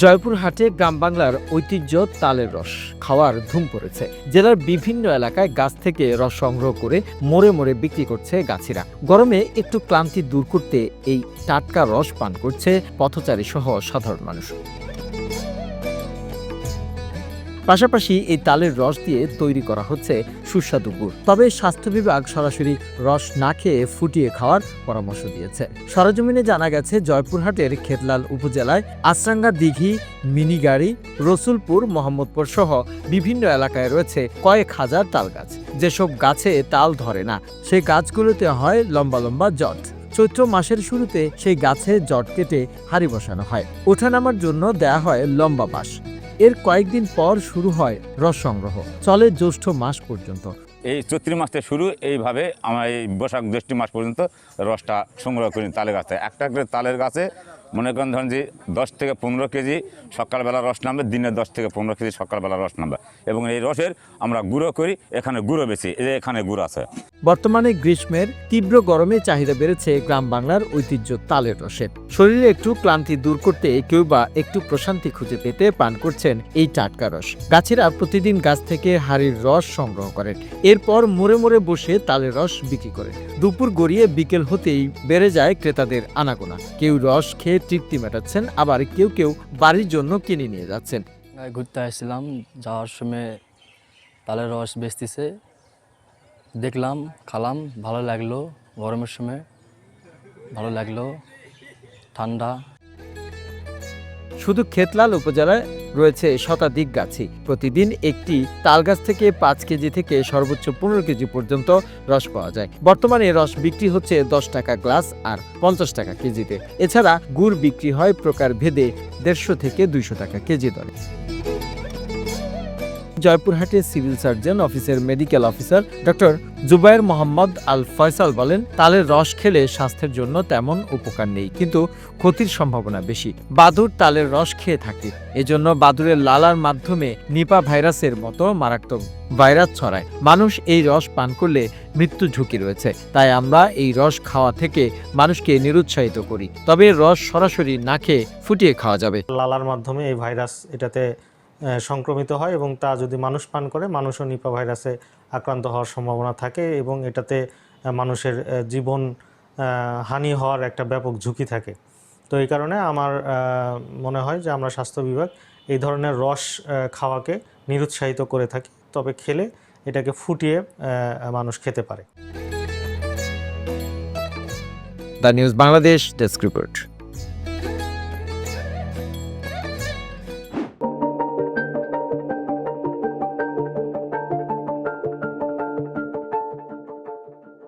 জয়পুরহাটে গ্রাম বাংলার ঐতিহ্য তালের রস খাওয়ার ধুম পড়েছে। জেলার বিভিন্ন এলাকায় গাছ থেকে রস সংগ্রহ করে মোড়ে মোড়ে বিক্রি করছে গাছিরা। গরমে একটু ক্লান্তি দূর করতে এই টাটকা রস পান করছে পথচারী সহ সাধারণ মানুষ। পাশাপাশি এই তালের রস দিয়ে তৈরি করা হচ্ছে সুস্বাদু গুড়। তবে স্বাস্থ্য বিভাগ সরাসরি রস না খেয়ে ফুটিয়ে খাওয়ার পরামর্শ দিয়েছে। সরজমিনে জানা গেছে, জয়পুরহাটের খেতলাল উপজেলায় আশ্রাঙ্গা দিঘি, মিনিগাড়ি, রসুলপুর, মোহাম্মদপুর সহ বিভিন্ন এলাকায় রয়েছে কয়েক হাজার তাল গাছ যেসব গাছে তাল ধরে না, সেই গাছগুলোতে হয় লম্বা লম্বা জট। চৈত্র মাসের শুরুতে সেই গাছে জট কেটে হাড়ি বসানো হয়। ওঠানামার জন্য দেয়া হয় লম্বা বাঁশ। এর কয়েকদিন পর শুরু হয় রস সংগ্রহ। চলে জ্যৈষ্ঠ মাস পর্যন্ত। এই চৈত্র মাস থেকে শুরু, এইভাবে আমরা এই বৈশাখ জ্যৈষ্ঠ মাস পর্যন্ত রসটা সংগ্রহ করি তালের গাছে। একটা করে তালের গাছে মনে করেন ধরেন যে দশ থেকে পনেরো কেজি সকালবেলা রস নামবে, দিনে দশ থেকে পনেরো কেজি সকালবেলা রস নামবে। এবং এই রসের আমরা গুঁড়ো করি, এখানে গুঁড়ো বেশি, এই এখানে গুঁড়ো আছে। বর্তমানে গ্রীষ্মের তীব্র গরমে চাহিদা বেড়েছে গ্রাম বাংলার ঐতিহ্য তালের রসের শরীরে একটু ক্লান্তি দূর করতে কেউ বা একটু প্রশান্তি খুঁজে পেতে পান করছেন এই টাটকা রস। গাছেরা প্রতিদিন গাছ থেকে হাড়ির রস সংগ্রহ করেন। এরপর মোড়ে মোড়ে বসে তালের রস বিক্রি করেন। দুপুর গড়িয়ে বিকেল হতেই বেড়ে যায় ক্রেতাদের আনাগোনা। কেউ রস খেয়ে তৃপ্তি মেটাচ্ছেন, আবার কেউ কেউ বাড়ির জন্য কিনে নিয়ে যাচ্ছেন। ঘুরতে আসছিলাম, যাওয়ার সময় তালের রস বেচতেছে। দেখলাম, খালাম, ভালো লাগল গরমের সময়, ভালো লাগল, ঠান্ডা। শুধু খেতলাল উপজেলায় রয়েছে শতাধিক গাছই প্রতিদিন একটি তাল গাছ থেকে পাঁচ কেজি থেকে সর্বোচ্চ পনেরো কেজি পর্যন্ত রস পাওয়া যায়। বর্তমানে রস বিক্রি হচ্ছে দশ টাকা গ্লাস আর পঞ্চাশ টাকা কেজিতে। এছাড়া গুড় বিক্রি হয় প্রকার ভেদে দেড়শো থেকে দুইশো টাকা কেজি দরে। জয়পুরহাটের সিভিল সার্জন অফিসের medical officer doctor Zubair Mohammad Al Faisal বলেন তালের রস খেলে স্বাস্থ্যের জন্য তেমন উপকার নেই, কিন্তু ক্ষতির সম্ভাবনা বেশি। বাদুর তালের রস খেয়ে থাকে, এজন্য বাদুরের লালার মাধ্যমে নিপা ভাইরাসের মতো মারাত্মক ভাইরাস ছড়ায়। মানুষ এই রস পান করলে মৃত্যু ঝুঁকি রয়েছে, তাই আমরা এই রস খাওয়া থেকে মানুষকে নিরুৎসাহিত করি। তবে রস সরাসরি না খেয়ে ফুটিয়ে খাওয়া যাবে। লালার মাধ্যমে এই ভাইরাস এটাতে সংক্রমিত হয় এবং তা যদি মানুষ পান করে, মানুষও নিপা ভাইরাসে আক্রান্ত হওয়ার সম্ভাবনা থাকে এবং এটাতে মানুষের জীবন হানি হওয়ার একটা ব্যাপক ঝুঁকি থাকে। তো এই কারণে আমার মনে হয় যে আমরা স্বাস্থ্য বিভাগ এই ধরনের রস খাওয়াকে নিরুৎসাহিত করে থাকি, তবে খেলে এটাকে ফুটিয়ে মানুষ খেতে পারে। The news Bangladesh desk report.